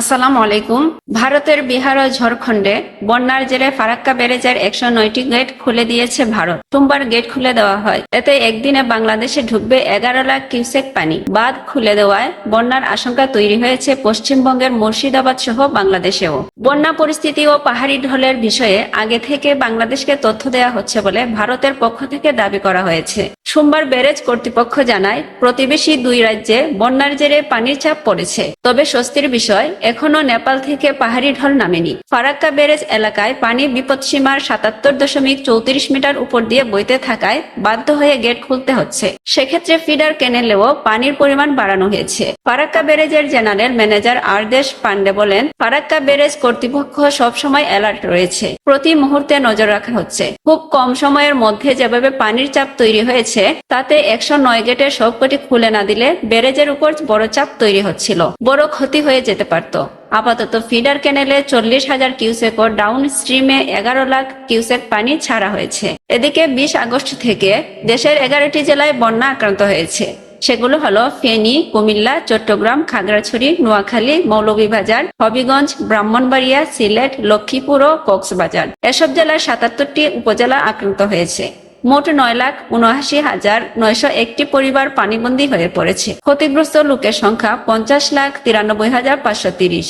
আসসালামু আলাইকুম। ভারতের বিহার ও ঝাড়খণ্ডে বন্যার জেরে ফারাক্কা ব্যারেজের একশো নয়টি গেট খুলে দিয়েছে ভারত। সোমবার গেট খুলে দেওয়া হয়। এতে একদিনে বাংলাদেশে ঢুকবে এগারো লাখ কিউসেক পানি। বাঁধ খুলে দেওয়ায় বন্যার আশঙ্কা তৈরি হয়েছে পশ্চিমবঙ্গের মুর্শিদাবাদ সহ বাংলাদেশেও। বন্যা পরিস্থিতি ও পাহাড়ি ঢলের বিষয়ে আগে থেকে বাংলাদেশকে তথ্য দেওয়া হচ্ছে বলে ভারতের পক্ষ থেকে দাবি করা হয়েছে। সোমবার ব্যারেজ কর্তৃপক্ষ জানায়, প্রতিবেশী দুই রাজ্যে বন্যার জেরে পানির চাপ পড়েছে। তবে স্বস্তির বিষয়, এখনও নেপাল থেকে পাহাড়ি ঢল নামেনি। ফারাক্কা ব্যারেজ এলাকায় পানি বিপদসীমার সাতাত্তর দশমিক চৌত্রিশ মিটার উপর দিয়ে বইতে থাকায় বাধ্য হয়ে গেট খুলতে হচ্ছে। সেক্ষেত্রে ফিডার কেনেলেও পানির পরিমাণ বাড়ানো হয়েছে। ফারাক্কা ব্যারেজের জেনারেল ম্যানেজার আরদেশ পান্ডে বলেন, ফারাক্কা ব্যারেজ কর্তৃপক্ষ সবসময় অ্যালার্ট রয়েছে। প্রতি মুহূর্তে নজর রাখা হচ্ছে। খুব কম সময়ের মধ্যে যেভাবে পানির চাপ তৈরি হয়েছে তাতে একশো নয় গেটের সবকটি খুলে না দিলে ব্যারেজের উপর বড় চাপ তৈরি হচ্ছিল। বড় ক্ষতি হয়ে যেতে পারত। আপাতত ফিডার ক্যানেলে চল্লিশ হাজার কিউসেক ও ডাউন স্ট্রিমে এগারো লাখ কিউসেক পানি ছাড়া হয়েছে। এদিকে বিশ আগস্ট থেকে দেশের এগারোটি জেলায় বন্যা আক্রান্ত হয়েছে। সেগুলো হলো ফেনী, কুমিল্লা, চট্টগ্রাম, খাগড়াছড়ি, নোয়াখালী, মৌলভীবাজার, হবিগঞ্জ, ব্রাহ্মণবাড়িয়া, সিলেট, লক্ষ্মীপুর ও কক্সবাজার। এসব জেলার সাতাত্তরটি উপজেলা আক্রান্ত হয়েছে। মোট নয় লাখ উনআশি হাজার নয়শো একটি পরিবার পানিবন্দী হয়ে পড়েছে। ক্ষতিগ্রস্ত লোকের সংখ্যা পঞ্চাশ লাখ তিরানব্বই হাজার পাঁচশো তিরিশ।